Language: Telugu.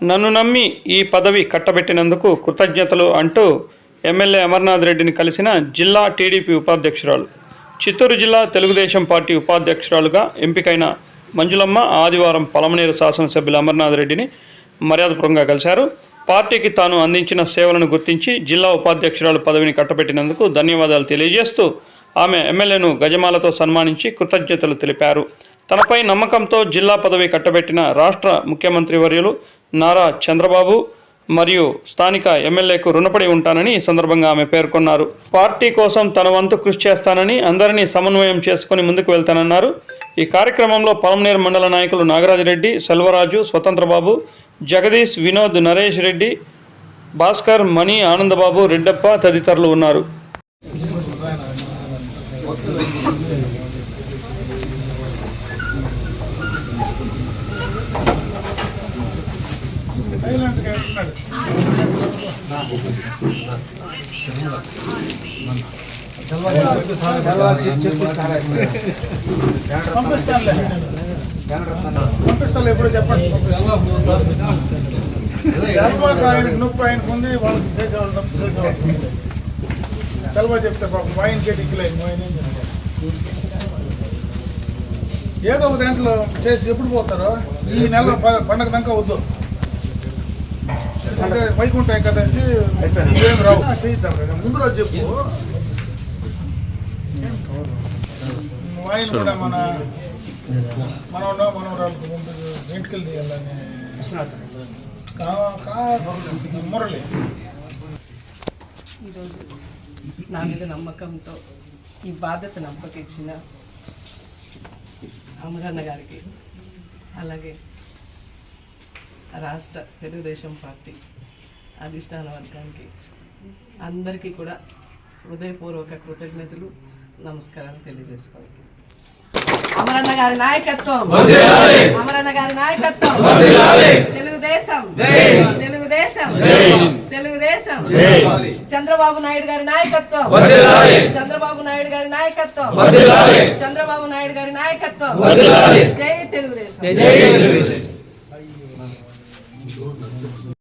నన్ను నమ్మి ఈ పదవి కట్టబెట్టినందుకు కృతజ్ఞతలు అంటూ ఎమ్మెల్యే అమర్నాథ్ రెడ్డిని కలిసిన జిల్లా టీడీపీ ఉపాధ్యక్షురాలు చిత్తూరు జిల్లా తెలుగుదేశం పార్టీ ఉపాధ్యక్షురాలుగా ఎంపికైన మంజులమ్మ ఆదివారం పలమనేరు శాసనసభ్యులు అమర్నాథ్ రెడ్డిని మర్యాదపూర్వకంగా కలిశారు. పార్టీకి తాను అందించిన సేవలను గుర్తించి జిల్లా ఉపాధ్యక్షురాలు పదవిని కట్టబెట్టినందుకు ధన్యవాదాలు తెలియజేస్తూ ఆమె ఎమ్మెల్యేను గజమాలతో సన్మానించి కృతజ్ఞతలు తెలిపారు. తనపై నమ్మకంతో జిల్లా పదవి కట్టబెట్టిన రాష్ట్ర ముఖ్యమంత్రి వర్యులు నారా చంద్రబాబు మరియు స్థానిక ఎమ్మెల్యేకు రుణపడి ఉంటానని ఈ సందర్భంగా ఆమె పేర్కొన్నారు. పార్టీ కోసం తన వంతు కృషి చేస్తానని అందరినీ సమన్వయం చేసుకుని ముందుకు వెళ్తానన్నారు. ఈ కార్యక్రమంలో పొలంనేరు మండల నాయకులు నాగరాజరెడ్డి సెల్వరాజు స్వతంత్రబాబు జగదీష్ వినోద్ నరేష్ రెడ్డి భాస్కర్ మణి ఆనందబాబు రెడ్డప్ప తదితరులు ఉన్నారు. పంపిస్తాను ఎప్పుడు చెప్పండి ఆయనకు నొప్పి ఆయనకు ఉంది వాళ్ళకి చేసేవాళ్ళు నొప్పి చేసేవాళ్ళు సెల్వా చెప్తే పాపం ఆయనకే దిక్కులేదు ఆయన ఏం ఏదో ఒక దాంట్లో చేసి ఎప్పుడు పోతారో? ఈ నెల పండగ దాకా వద్దు. అంటే వైకుంఠ ఏకాదశి ఇవేం రావు. చేయిద్దాం. ముందు రోజు చెప్పు. ఆయన కూడా మన మనవరాలకు ముందు ఇంటికి తీయాలని మురళి. ఈరోజు నా మీద నమ్మకంతో ఈ బాధ్యతను అప్పగించిన అమరన్న గారికి అలాగే రాష్ట్ర తెలుగుదేశం పార్టీ అధిష్టాన వర్గానికి అందరికీ కూడా హృదయపూర్వక కృతజ్ఞతలు నమస్కారాలు తెలియజేసుకోవాలి. అమరన్న గారి నాయకత్వం. అమరన్న గారి నాయకత్వం. తెలుగుదేశం. తెలుగుదేశం. తెలుగుదేశం. చంద్రబాబు నాయుడు గారి నాయకత్వం. చంద్రబాబు నాయుడు గారి నాయకత్వం. చంద్రబాబు నాయుడు గారి నాయకత్వం. జై తెలుగుదేశం. ありがとう。